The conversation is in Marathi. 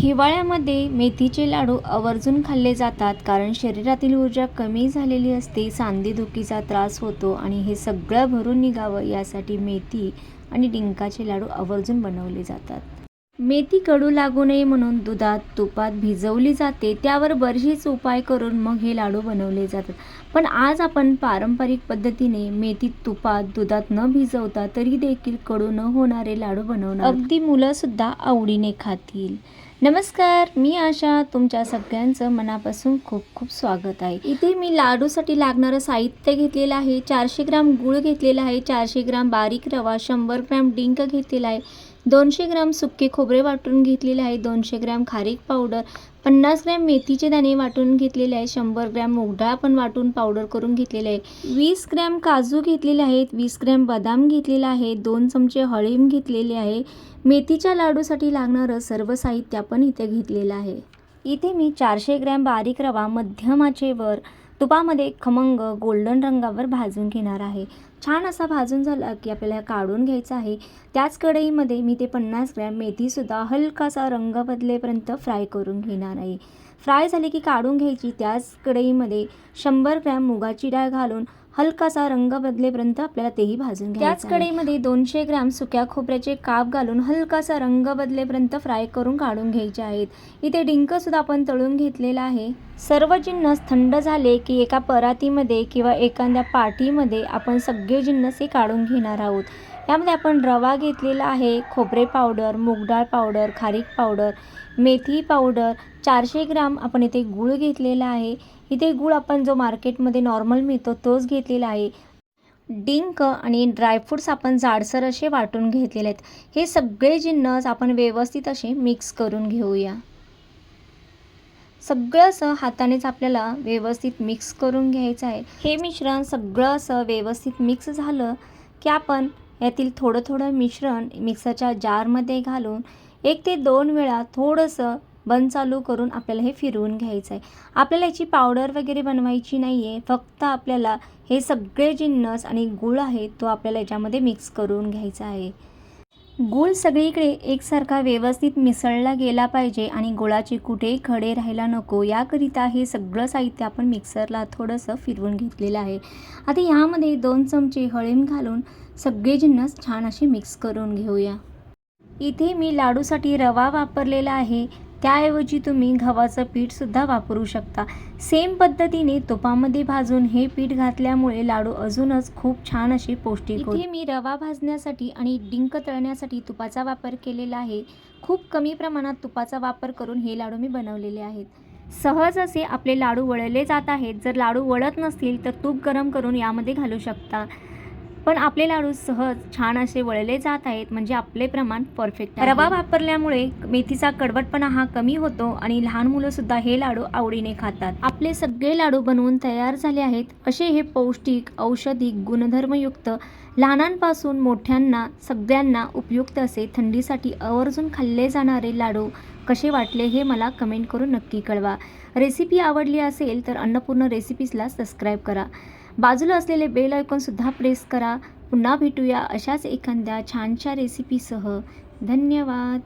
हिवाळ्यामध्ये मेथीचे लाडू आवर्जून खाल्ले जातात कारण शरीरातील ऊर्जा कमी झालेली असते सांधेदुखीचा त्रास होतो आणि हे सगळं भरून निघावं यासाठी मेथी आणि डिंकाचे लाडू आवर्जून बनवले जातात. मेथी कडू लागू नये म्हणून दुधात तुपात भिजवली जाते त्यावर बरेचसेच उपाय करून मग हे लाडू बनवले जातात. पण आज आपण पारंपरिक पद्धतीने मेथी तुपात दुधात न भिजवता तरी देखील कडू न होणारे लाडू बनवणार. अगदी मुलं सुद्धा आवडीने खातील. नमस्कार मी आशा. तुमच्या सगळ्यांचं मनापासून खूप खूप स्वागत आहे. इथे मी लाडूसाठी लागणारं साहित्य घेतलेलं आहे चारशे ग्राम गूळ घेतलेला आहे चारशे ग्राम बारीक रवा शंभर ग्रॅम डिंक घेतलेला आहे दोनशे ग्राम सुके खोबरे वाटून घेतलेले आहे दोनशे ग्रॅम खारीक पावडर पन्नास ग्रॅम मेथीचे दाणे वाटून घेतलेले आहे शंभर ग्रॅम मूगडाळ पण वाटून पावडर करून घेतलेले आहे वीस ग्रॅम काजू घेतलेले आहेत. वीस ग्रॅम बदाम घेतलेला आहे दोन चमचे हळीम घेतलेले आहे. मेथीच्या लाडूसाठी लागणारं सर्व साहित्य आपण इथे घेतलेलं आहे. इथे मी चारशे ग्रॅम बारीक रवा मध्यम आचेवर तुपामध्ये खमंग गोल्डन रंगावर भाजून घेणार आहे. छान असा भाजून झाला की आपल्याला काढून घ्यायचा आहे. त्याच कढईमध्ये मी ते पन्नास ग्रॅम मेथीसुद्धा हलकासा रंग बदलेपर्यंत फ्राय करून घेणार आहे. फ्राय झाले की काढून घ्यायची. त्याच कढईमध्ये शंभर ग्रॅम मुगाची डाळ घालून हलकासा रंग बदलेपर्यंत आपल्याला तेही भाजून त्याच कढईमध्ये दोनशे ग्रॅम सुक्या खोबऱ्याचे काप घालून हलकासा रंग बदलेपर्यंत फ्राय करून काढून घ्यायचे आहेत. इथे डिंकसुद्धा आपण तळून घेतलेला आहे. सर्व जिन्नस थंड झाले की एका परातीमध्ये किंवा एखाद्या पाटीमध्ये आपण सगळे जिन्नस हे काढून घेणार आहोत. यामध्ये आपण रवा घेतलेला आहे खोबरे पावडर मूगडाळ पावडर खारीक पावडर मेथी पावडर चारशे ग्राम आपण इथे गूळ घेतलेला आहे. इथे गूळ आपण जो मार्केटमध्ये नॉर्मल मिळतो तोच घेतलेला आहे. डिंक आणि ड्रायफ्रूट्स आपण जाडसर असे वाटून घेतलेले आहेत. हे सगळे जिन्नस आपण व्यवस्थित असे मिक्स करून घेऊया. सगळं असं हातानेच आपल्याला व्यवस्थित मिक्स करून घ्यायचं आहे. हे मिश्रण सगळं असं व्यवस्थित मिक्स झालं की आपण यातील थोडं थोडं मिश्रण मिक्सरच्या जारमध्ये घालून एक ते दोन वेळा थोडंसं बंद चालू करून आपल्याला हे फिरवून घ्यायचं आहे. आपल्याला याची पावडर वगैरे बनवायची नाही आहे फक्त आपल्याला हे सगळे जिन्नस आणि गूळ आहे तो आपल्याला याच्यामध्ये मिक्स करून घ्यायचा आहे. गुळ सगळीकडे एकसारखा व्यवस्थित मिसळला गेला पाहिजे आणि गुळाचे कुठेही खडे राहायला नको. याकरिता हे सगळं साहित्य आपण मिक्सरला थोडंसं फिरवून घेतलेलं आहे. आता ह्यामध्ये दोन चमचे हळीम घालून सगळे जिन्नस छान असे मिक्स करून घेऊया. इथे मी लाडूसाठी रवा वापरलेला आहे. त्याऐवजी तुम्ही गव्हाचं पीठसुद्धा वापरू शकता. सेम पद्धतीने तुपामध्ये भाजून हे पीठ घातल्यामुळे लाडू अजूनच खूप छान असे पौष्टिक इथे मी रवा भाजण्यासाठी आणि डिंक तळण्यासाठी तुपाचा वापर केलेला आहे. खूप कमी प्रमाणात तुपाचा वापर करून हे लाडू मी बनवलेले आहेत. सहज असे आपले लाडू वळले जात आहेत. जर लाडू वळत नसतील तर तूप गरम करून यामध्ये घालू शकता. पण आपले लाडू सहज छान असे वळले जात आहेत म्हणजे आपले प्रमाण परफेक्ट रवा वापरल्यामुळे मेथीचा कडवटपणा हा कमी होतो आणि लहान मुलं सुद्धा हे लाडू आवडीने खातात. आपले सगळे लाडू बनवून तयार झाले आहेत असे हे पौष्टिक औषधी गुणधर्मयुक्त लहानांपासून मोठ्यांना सगळ्यांना उपयुक्त असे थंडीसाठी आवर्जून खाल्ले जाणारे लाडू कसे वाटले हे मला कमेंट करून नक्की कळवा. रेसिपी आवडली असेल तर अन्नपूर्ण रेसिपीजला सबस्क्राईब करा. बाजूला असलेले बेल आयकॉनसुद्धा प्रेस करा. पुन्हा भेटूया अशाच एखाद्या छानशा रेसिपीसह धन्यवाद.